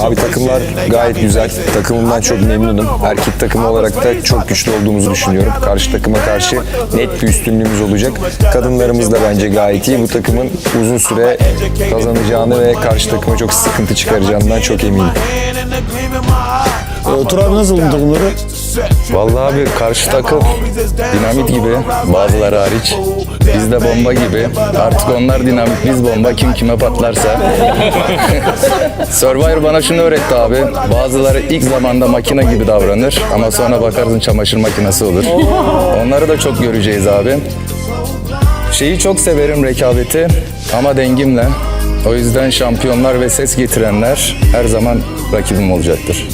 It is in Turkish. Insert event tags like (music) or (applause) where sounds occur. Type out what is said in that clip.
Abi takımlar gayet güzel. Takımımdan çok memnunum. Erkek takımı olarak da çok güçlü olduğumuzu düşünüyorum. Karşı takıma karşı net bir üstünlüğümüz olacak. Kadınlarımız da bence gayet iyi. Bu takımın uzun süre kazanacağını ve karşı takıma çok sıkıntı çıkaracağından çok eminim. Ee, Tur abi nasıl buldun takımları? Vallahi abi karşı takım dinamit gibi bazıları hariç. Biz de bomba gibi. Artık onlar dinamit biz bomba kim kime patlarsa. (laughs) Survivor bana şunu öğretti abi. Bazıları ilk zamanda makine gibi davranır ama sonra bakarsın çamaşır makinesi olur. Onları da çok göreceğiz abi. Şeyi çok severim rekabeti ama dengimle. O yüzden şampiyonlar ve ses getirenler her zaman rakibim olacaktır.